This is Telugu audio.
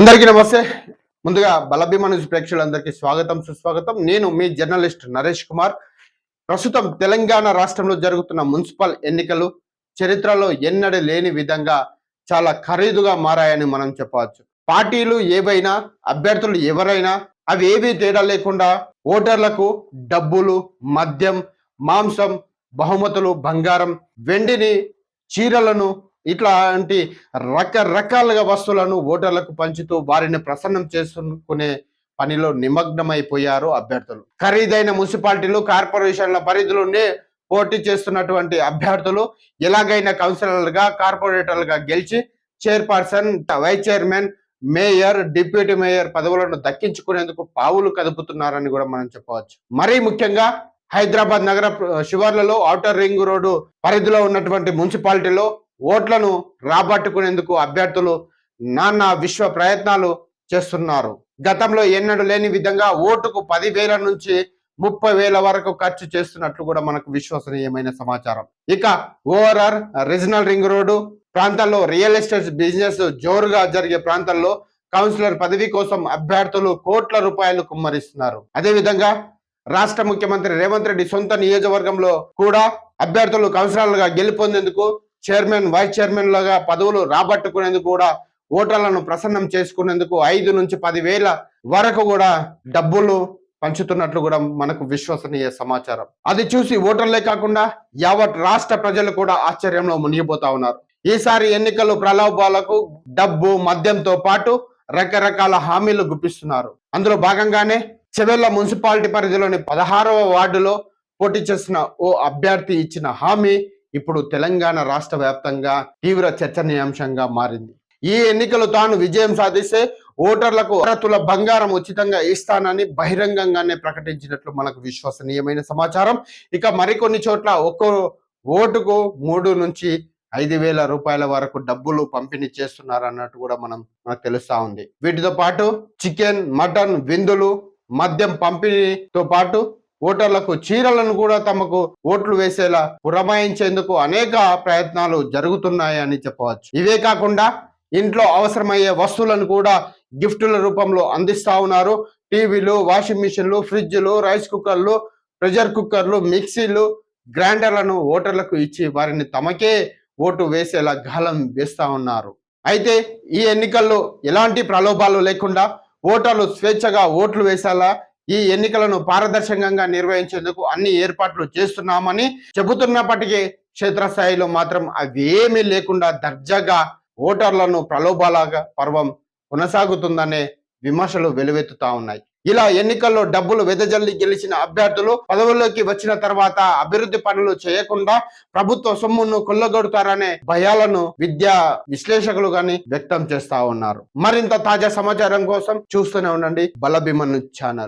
అందరికీ నమస్తే. ముందుగా బలభీమ న్యూస్ ప్రేక్షకులందరికీ స్వాగతం సుస్వాగతం. నేను మీ జర్నలిస్ట్ నరేష్ కుమార్. ప్రస్తుతం తెలంగాణ రాష్ట్రంలో జరుగుతున్న మున్సిపల్ ఎన్నికలు చరిత్రలో ఎన్నడూ లేని విధంగా చాలా ఖరీదుగా మారాయని మనం చెప్పవచ్చు. పార్టీలు ఏవైనా అభ్యర్థులు ఎవరైనా అవి ఏవీ తేడా లేకుండా ఓటర్లకు డబ్బులు మద్యం మాంసం బహుమతులు బంగారం వెండిని చీరలను ఇట్లాంటి రకరకాలుగా వస్తువులను ఓటర్లకు పంచుతూ వారిని ప్రసన్నం చేసుకునే పనిలో నిమగ్నమైపోయారు అభ్యర్థులు. ఖరీదైన మున్సిపాలిటీలు కార్పొరేషన్ల పరిధిలోనే పోటీ చేస్తున్నటువంటి అభ్యర్థులు ఎలాగైనా కౌన్సిలర్లుగా కార్పొరేటర్లుగా గెలిచి chairperson vice chairman mayor deputy mayor పదవులను దక్కించుకునేందుకు పావులు కదుపుతున్నారని కూడా మనం చెప్పవచ్చు. మరీ ముఖ్యంగా హైదరాబాద్ నగర శివార్లలో ఔటర్ రింగ్ రోడ్డు పరిధిలో ఉన్నటువంటి మున్సిపాలిటీలో ఓట్లను రాబట్టుకునేందుకు అభ్యర్థులు నానా విశ్వ ప్రయత్నాలు చేస్తున్నారు. గతంలో ఎన్నడూ లేని విధంగా ఓటుకు పదివేల నుంచి ముప్పై వేల వరకు ఖర్చు చేస్తున్నట్లు కూడా మనకు విశ్వసనీయమైన సమాచారం. ఇక ఓవరాల్ రీజనల్ రింగ్ రోడ్డు ప్రాంతాల్లో రియల్ ఎస్టేట్ బిజినెస్ జోరుగా జరిగే ప్రాంతాల్లో కౌన్సిలర్ పదవి కోసం అభ్యర్థులు కోట్ల రూపాయలు కుమ్మరిస్తున్నారు. అదేవిధంగా రాష్ట్ర ముఖ్యమంత్రి రేవంత్ రెడ్డి సొంత నియోజకవర్గంలో కూడా అభ్యర్థులు కౌన్సిలర్లుగా గెలుపొందేందుకు చైర్మన్ వైస్ చైర్మన్ లాగా పదవులు రాబట్టుకునేందుకు కూడా ఓటర్లను ప్రసన్నం చేసుకునేందుకు ఐదు నుంచి పదివేల వరకు కూడా డబ్బులు పంచుతున్నట్లు కూడా మనకు విశ్వసనీయ సమాచారం. అది చూసి ఓటర్లే కాకుండా యావత్ రాష్ట్ర ప్రజలు కూడా ఆశ్చర్యంలో మునిగిపోతా ఉన్నారు. ఈసారి ఎన్నికలు ప్రలోభాలకు డబ్బు మద్యంతో పాటు రకరకాల హామీలు గుప్పిస్తున్నారు. అందులో భాగంగానే చెవెళ్ళ మున్సిపాలిటీ పరిధిలోని పదహారవ వార్డులో పోటీ చేసిన ఓ అభ్యర్థి ఇచ్చిన హామీ ఇప్పుడు తెలంగాణ రాష్ట్ర వ్యాప్తంగా తీవ్ర చర్చనీయాంశంగా మారింది. ఈ ఎన్నికలు తాను విజయం సాధిస్తే ఓటర్లకు అరతుల బంగారం ఉచితంగా ఇస్తానని బహిరంగంగానే ప్రకటించినట్లు మనకు విశ్వసనీయమైన సమాచారం. ఇక మరికొన్ని చోట్ల ఒక్కో ఓటుకు మూడు నుంచి ఐదు వేల రూపాయల వరకు డబ్బులు పంపిణీ చేస్తున్నారు అన్నట్టు కూడా మనం మనకు తెలుస్తా ఉంది. వీటితో పాటు చికెన్ మటన్ విందులు మద్యం పంపిణీతో పాటు ఓటర్లకు చీరలను కూడా తమకు ఓట్లు వేసేలా పురమాయించేందుకు అనేక ప్రయత్నాలు జరుగుతున్నాయని చెప్పవచ్చు. ఇవే కాకుండా ఇంట్లో అవసరమయ్యే వస్తువులను కూడా గిఫ్టుల రూపంలో అందిస్తా ఉన్నారు. టీవీలు వాషింగ్ మిషన్లు ఫ్రిడ్జ్లు రైస్ కుక్కర్లు ప్రెషర్ కుక్కర్లు మిక్సీలు గ్రైండర్లను ఓటర్లకు ఇచ్చి వారిని తమకే ఓటు వేసేలా గాలం వేస్తా ఉన్నారు. అయితే ఈ ఎన్నికల్లో ఎలాంటి ప్రలోభాలు లేకుండా ఓటర్లు స్వేచ్ఛగా ఓట్లు వేసేలా ఈ ఎన్నికలను పారదర్శకంగా నిర్వహించేందుకు అన్ని ఏర్పాట్లు చేస్తున్నామని చెబుతున్నప్పటికీ క్షేత్రస్థాయిలో మాత్రం అవేమీ లేకుండా దర్జాగా ఓటర్లను ప్రలోభాల పర్వం కొనసాగుతుందనే విమర్శలు వెలువెత్తుతా ఉన్నాయి. ఇలా ఎన్నికల్లో డబ్బులు వెదజల్లి గెలిచిన అభ్యర్థులు పదవుల్లోకి వచ్చిన తర్వాత అభివృద్ధి పనులు చేయకుండా ప్రభుత్వ సొమ్మును కొల్లగొడతారనే భయాలను విద్యా విశ్లేషకులు గాని వ్యక్తం చేస్తా ఉన్నారు. మరింత తాజా సమాచారం కోసం చూస్తూనే ఉండండి బలభీమన్ ఛానల్.